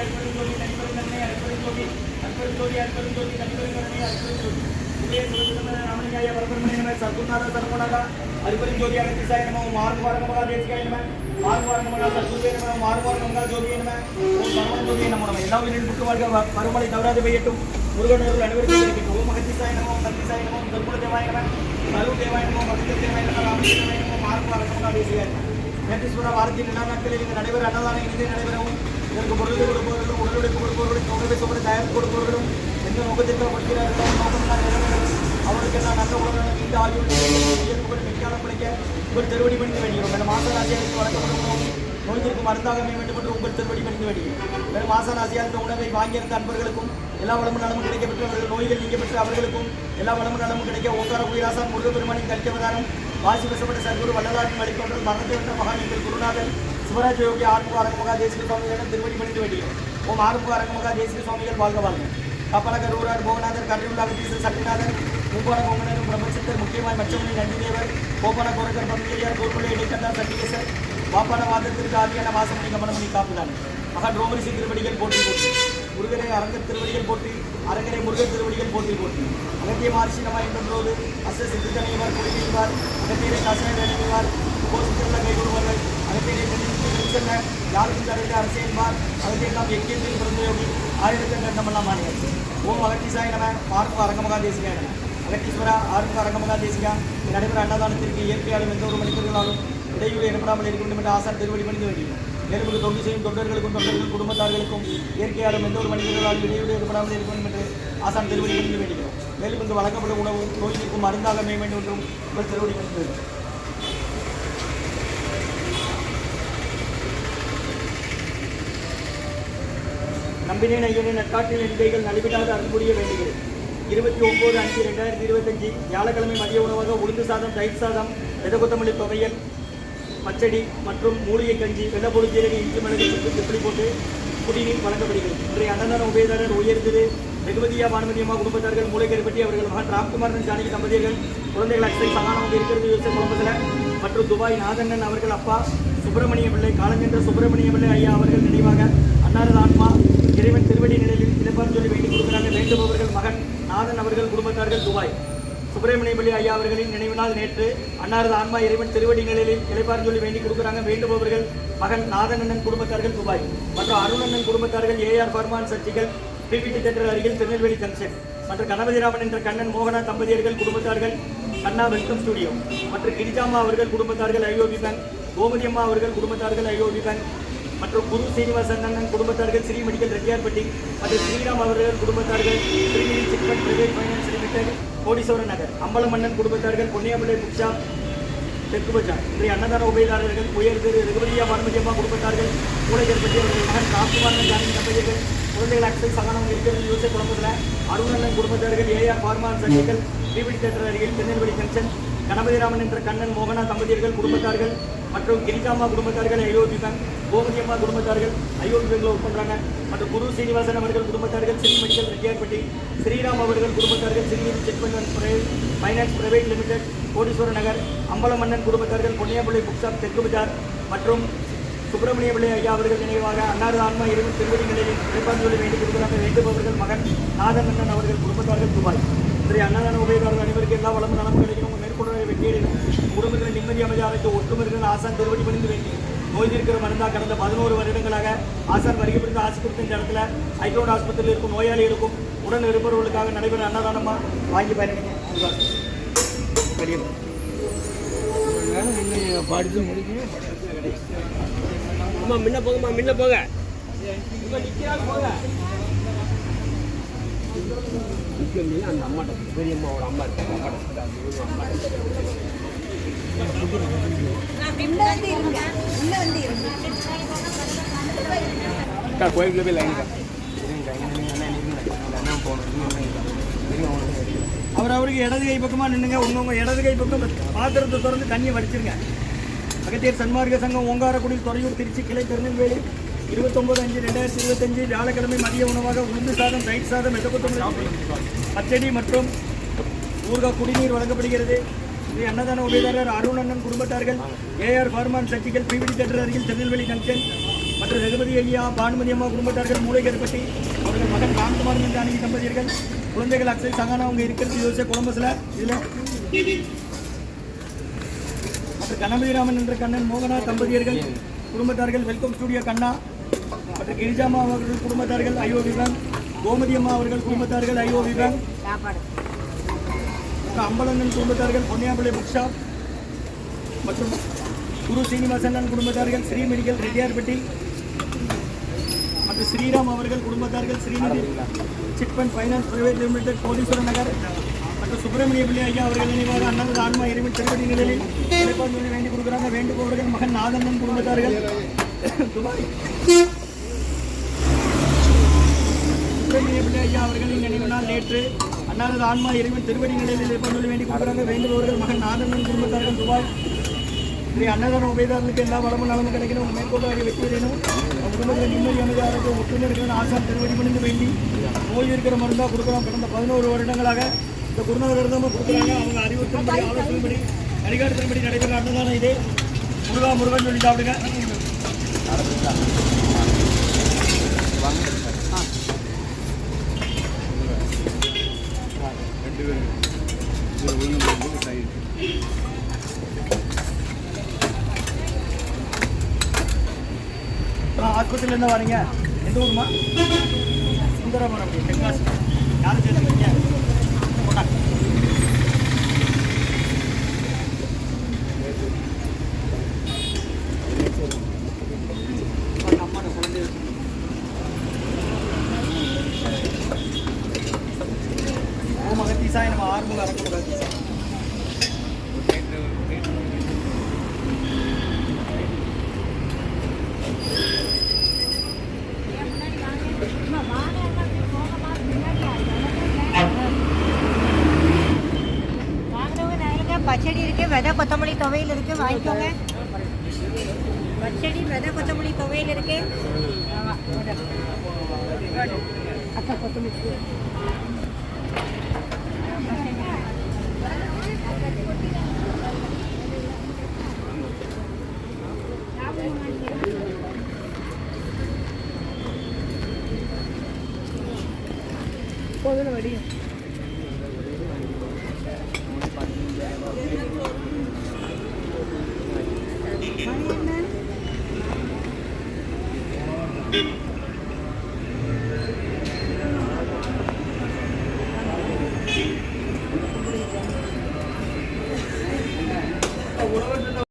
அற்பெருஞ்சோதி தனிப்பெருங்கருணை அற்பெருஞ்சோதி அற்பெருஞ்சோதி அற்பெருஞ்சோதி தனிப்பெருங்கருணை அற்பெருஞ்சோதி உதய சிவசுந்தர ராமலிங்காய பரபிரமணிய நம சத்குருநாத சரவணாதா அற்பெருஞ்சோதி அகத்திசாய நம மார்கவாரகமகா தேசிகாய நம மார்கவாரகமகா சத்குருவே நம மார்கவாரகமகா ஜோதியே நம ஓம் சரவண ஜோதியே நம எல்லா உயிரின் புட்டு வாழ்க பருமலை தவறாது பெய்யட்டும் முருகனர்கள் அனைவருக்கும் கிடைக்கட்டும் ஓம் அகத்திசாய நம ஓம் கத்திசாய நம ஓம் சத்குரு தேவாய நம கரு தேவாய நம தேவாய நம நம மார்கவாரகமகா தேசிகாய நம மேட்டீஸ்வர வாரத்தின் எல்லா நாட்களில் இங்கு நடைபெற அன்னதானம் இனிதே நடைபெறவும் இதற்கு பொருளை கொடுப்பவர்களும் உடலுழைப்பு கொடுப்பவர்களும் தொகை சுவரை தயாரித்து கொடுப்பவர்களும் எந்த நோக்கத்திற்காக கொடுக்கிறார்களோ நோக்கம்தான் நிறைவேறும் அவருக்கு நான் நல்ல உடலான நீண்ட ஆயுள் இயல்புகள் மெய்க்காலம் பிழைக்க உங்கள் திருவடி பணிந்து வேண்டியும் மேலும் ஆசராசியாருக்கு வழங்கப்படும் உணவும் நோய்த்திற்கு மருந்தாக அமைய வேண்டும் என்று உங்கள் திருவடி பணிந்து வேண்டியும் மேலும் மாசராசியார் உணவை வாங்கியிருந்த அன்பர்களுக்கும் எல்லா வளமும் நலமும் கிடைக்கப்பெற்று அவர்கள் நோய்கள் நீங்க அவர்களுக்கும் எல்லா வளமும் நலமும் கிடைக்க ஓங்கார குடிராசான் முருகப்பெருமானின் கல்கவதாரம் வாசி வசப்பட்ட சர்க்குரு வல்லதாரின் வழித்தோன்றல் மரணத்தை விட்ட மகாநீங்கள் குருநாதன் சிவராஜ யோகி ஆறுமுக அரங்கமகா தேசிக சுவாமிகளிடம் திருவடி பணிந்து வேண்டியது ஓம் ஆறுமுக அரங்கமகா தேசிக சுவாமிகள் வாழ்க வாழ்க கப்பல கரூரார் போகநாதர் கரையுள்ள அகதீசர் சக்திநாதர் மூப்பான கோமனரும் பிரபஞ்சத்தர் முக்கியமாய் மச்சமணி நந்திதேவர் கோப்பன கோரக்கர் பம்பிகையார் கோர்க்குள்ள இடைக்கண்டார் சண்டிகேசர் வாப்பான வாதத்திற்கு ஆதியான வாசமணி கமனமணி காப்புதான் மகா ரோமரிசி திருவடிகள் போட்டி போட்டு முருகனை அரங்க திருவடிகள் போற்றி அரங்கனை முருகன் திருவடிகள் போற்றி போற்றி. அகத்திய மாரிசி நம்ம என்பதோடு அச சித்தித்தனைவார் குடிநீர்வார் அகத்தியரை கசனைவார் கோஷத்திலுள்ள கைகொள்வார்கள் அகத்தியரை செல்ல யாருக்கும் தருகிற அரசியல்வார் அகத்தியர் நாம் எக்கியத்தில் பிறந்த யோகி ஆயிரத்தி கண்டமெல்லாம் மாநிலம் ஓம் அகத்திசாய நம்ம பார்ப்பு அரங்கமகா தேசிகா என அகத்தீஸ்வரா ஆருக்கும் அரங்கமகா தேசிகா நடைபெற அன்னதானத்திற்கு இயற்கையாலும் எந்த ஒரு மனிதர்களாலும் இடையூறு ஏற்படாமல் இருக்க வேண்டும் என்ற ஆசான் திருவடி பணிந்து வேண்டியும் மேலும் தொண்டு செய்யும் தொண்டர்களுக்கும் தொண்டர்கள் குடும்பத்தார்களுக்கும் இயற்கையாலும் எந்த ஒரு மனிதர்களாலும் இடையூறு ஏற்படாமல் இருக்க வேண்டும் என்று ஆசான் திருவடி பணிந்து வேண்டுகிறோம். மேலும் இங்கு வழங்கப்படும் உணவும் நோய் நீக்கும் மருந்தாக அமைய வேண்டும் என்றும் உங்கள் திருவடி பணிந்து நம்பினேன் ஐயனே நற்காட்டில் என் கைகள் நலிவிடாத அன்புரிய வேண்டுகிறேன். இருபத்தி ஒன்பது அஞ்சு ரெண்டாயிரத்தி இருபத்தஞ்சு வியாழக்கிழமை மதிய உணவாக உளுந்து சாதம் தயிர் சாதம் வெத துவையல் பச்சடி மற்றும் மூலிகை கஞ்சி வெள்ளப்பொடி ஜீரக இஞ்சி மிளகு சுக்கு போட்டு குடிநீர் வழங்கப்படுகிறது. இன்றைய அன்னதான உபயதாரர் உயர்ந்தது வெகுமதியா வானுமதியம்மா குடும்பத்தார்கள் மூளைக்கருப்பட்டி அவர்கள் மகன் ராம்குமாரன் ஜானகி தம்பதியர்கள் குழந்தைகள் அக்ஷய் சமானம் இருக்கிறது யோசிச்ச குழம்பத்தில் மற்றும் துபாய் நாதண்ணன் அவர்கள் அப்பா சுப்பிரமணிய பிள்ளை காலஞ்சென்ற சுப்பிரமணிய பிள்ளை ஐயா அவர்கள் நினைவாக அன்னாரது ஆன்மா இறைவன் திருவடி நிலையில் இழப்பார் சொல்லி வேண்டிக் கொடுக்கிறாங்க. வேண்டுபவர்கள் மகன் நாதன் அவர்கள் குடும்பத்தார்கள் துபாய். சுப்பிரமணிய ஐயா அவர்களின் நினைவு நாள் நேற்று அன்னாரது ஆன்மா இறைவன் திருவடி நிலையில் இழைப்பார் சொல்லி வேண்டி கொடுக்குறாங்க. வேண்டுபவர்கள் மகன் நாதனண்ணன் குடும்பத்தார்கள் துபாய் மற்றும் அருணண்ணன் குடும்பத்தார்கள் AR Farman surgicals PPT theatre அருகில் திருநெல்வேலி ஜங்ஷன் மற்றும் கணபதிராமன் என்ற கண்ணன் மோகனா தம்பதியர்கள் குடும்பத்தார்கள் கண்ணா வெல்கம் ஸ்டுடியோ மற்றும் கிரிஜாமா அவர்கள் குடும்பத்தார்கள் ஐஓபி பேங்க் கோமதியம்மா அவர்கள் குடும்பத்தார்கள் ஐஓபி பேங்க் மற்றும் குரு சீனிவாசன் அண்ணன் குடும்பத்தார்கள் ஸ்ரீ மெடிக்கல் ரெட்டியார்பட்டி மற்றும் ஸ்ரீராம் அவர்கள் குடும்பத்தார்கள் Srinidhi chit fund private finance limited Kodeeswaran Nagar அம்பலம் மன்னன் குடும்பத்தார்கள் பொன்னியாமலை புக்ஷா தெற்கு பஜார் இன்றைய அன்னதான உபயதாரர்கள் உயர் திரு ரகுபதியா மன்மதியம்மா குடும்பத்தார்கள் மூளைகற்பட்டி அவர்கள் மகன் ராம்குமாரன் ஜானகி தம்பதியர்கள் குழந்தைகள் அக்சல் சகானம் இருக்கிறது யூசை குடும்பத்தில் அருணன் குடும்பத்தார்கள் ஏஆர் பார்மான் சங்கிகள் டிபிடி தேட்டர் அருகில் திருநெல்வேலி ஜங்ஷன் கணபதிராமன் என்ற கண்ணன் மோகனா தம்பதியர்கள் குடும்பத்தார்கள் மற்றும் கிரிஜாமா குடும்பத்தார்கள் ஐஓபி பேங்க் கோமதி அம்மா குடும்பத்தார்கள் ஐஓபி பேங்க்ல ஒர்க் மற்றும் குரு சீனிவாசன் அவர்கள் குடும்பத்தார்கள் ஸ்ரீ மெடிக்கல் ரெட்டியார்பட்டி ஸ்ரீராம் அவர்கள் குடும்பத்தார்கள் Srinidhi check finance private limited Kodeeswara Nagar அம்பலமன்னன் குடும்பத்தார்கள் பொன்னியாப்பிள்ளை புக் ஷாப் தெற்கு பஜார் மற்றும் சுப்பிரமணிய பிள்ளை ஐயா அவர்கள் நினைவாக அன்னாரது ஆன்மா இருந்து திருவடி நிலையில் இறைப்பாஞ்சொலி வேண்டிக் கொடுக்கிறார்கள் வேண்டுபவர்கள் மகன் நாதமன்னன் அவர்கள் குடும்பத்தார்கள் துபாய். இன்றைய அன்னதான உபயோகாரர்கள் அனைவருக்கும் எல்லா வளமும் நலம் கிடைக்கணும். மேற்கொள்ள வெற்றியடையும் குடும்பத்தில் நிம்மதி அமைதி அழைத்து ஒற்றுமர்கள் ஆசான் திருவடி பணிந்து வேண்டி நோய் தீர்க்கிற மருந்தா கடந்த பதினோரு வருடங்களாக ஆசான் வருகை புரிந்து ஆசி கொடுத்த இந்த இடத்துல ஐக்ரௌண்ட் ஆஸ்பத்திரியில் இருக்கும் நோயாளிகளுக்கும் உடன் இருப்பவர்களுக்காக நடைபெற அன்னதானமா வாங்கி வெளியே படித்து முடிக்கணும் முன்ன போங்கம்மா முன்ன போங்க. நிற்க அந்த அம்மாட்ட பெரியம்மாவோட அம்மா இருக்கு. அம்மாட்ட இருங்க அக்கா கோயிலுக்குள்ள போய் லைன் அவர் அவருக்கு இடது கை பக்கமாக நின்னுங்க உங்கவுங்க இடது கை பக்கம் பாத்திரத்தை திறந்து தண்ணியை வடிச்சிருங்க. அகத்தியர் சன்மார்க்க சங்கம் ஓங்காரக்குடி துறையூர் திருச்சி கிளை திருநெல்வேலி இருபத்தொம்பது அஞ்சு ரெண்டாயிரத்தி இருபத்தஞ்சு வியாழக்கிழமை மதிய உணவாக உளுந்து சாதம் தயிர் சாதம் எழுபத்தொம்பது பச்சடி மற்றும் ஊர்கா குடிநீர் வழங்கப்படுகிறது. ஸ்ரீ அன்னதான உபயதாரர் அருண் அண்ணன் குடும்பத்தார்கள் ஏஆர் ஃபார்மான் சர்ச்சிகள் பிவிடி தேட்டர் அருகில் திருநெல்வேலி ஜங்ஷன் மற்ற ரகுபதி ஐயா பானுமதி அம்மா குடும்பத்தார்கள் மூளைகர்பட்டி அவர்கள் மகன் ராம்குமார் என்ற அணிவி தம்பதியர்கள் குழந்தைகள் அக்ஷய் சங்கானா அவங்க இருக்கிறது யோசிச்ச கொலம்பஸ்ல இதில். மற்ற கணபதி ராமன் என்ற கண்ணன் மோகனா தம்பதியர்கள் குடும்பத்தார்கள் வெல்கம் ஸ்டுடியோ கண்ணா மற்ற கிரிஜாமா அவர்கள் குடும்பத்தார்கள் ஐயோ விவன் கோமதி அம்மா அவர்கள் குடும்பத்தார்கள் சாப்பாடு. மற்ற அம்பலங்கன் குடும்பத்தார்கள் பொன்னியாம்பிள்ளை புக் ஷாப் மற்றும் குரு சீனிவாசன் குடும்பத்தார்கள் ஸ்ரீ மெடிக்கல் ரெட்டியார்பட்டி மற்றும் ஸ்ரீராம் அவர்கள் குடும்பத்தார்கள் Srinidhi chit fund finance private limited Kodeeswaran Nagar. மற்றும் சுப்பிரமணிய பிள்ளை ஐயா அவர்கள் நினைவாக அண்ணன் ஆன்மா இறைவன் திருப்பதி நிலையில் வேண்டி கொடுக்குறாங்க. வேண்டுபவர்கள் மகன் நாதண்ணன் குடும்பத்தார்கள். துபாய் ஐயா அவர்களின் நினைவு நாள் நேற்று அன்னாரது ஆன்மா இறைவன் திருவடி நிலையில் இறைப்பான் வேண்டி கூப்பிடாங்க வேண்டுபவர்கள் மகன் நாதன் குடும்பத்தார்கள் துபாய் ஸ்ரீ அன்னதான உபயதாரர்களுக்கு எல்லா வளமும் நலமும் கிடைக்கணும் உங்கள் மேற்கொண்டு வெற்றி பெறணும் உங்கள் குடும்பத்தில் நிம்மதி அமைதியாக ஒற்றுமை ஆசான் திருவடி பணிந்து வேண்டி நோய் இருக்கிற மருந்தாக கொடுக்குறோம் கடந்த பதினோரு வருடங்களாக இந்த குருநாதர் இருந்தாமல் கொடுக்குறாங்க அவங்க அறிவுறுத்தின்படி ஆலோசனைப்படி வழிகாட்டுதல்படி நடைபெற அன்னதானம் இது முருகா முருகன் சொல்லி சாப்பிடுங்க ரெண்டு பேரும் ஒரு ஒழுங்கு சைடு நான் ஆஸ்பத்திரியிலேருந்து வரீங்க. எந்த ஊருமா சுந்தரபுரம் தென்காசி. யாரும் சேர்த்துக்கிறீங்க போட்டாங்க அம்மா குழந்தை ஓம் அகத்தீசாய நம்ம ஆறுமுக அரக்கு அகத்தீசா வாங்கினவங்க நிறைய பச்சடி இருக்கு விதை கொத்தமல்லி துவையில் இருக்கு வாங்கிக்கோங்க. பச்சடி வெதை கொத்தமல்லி துவையல் இருக்கு. அக்கா கொத்தமல்லி போதும் வடியும்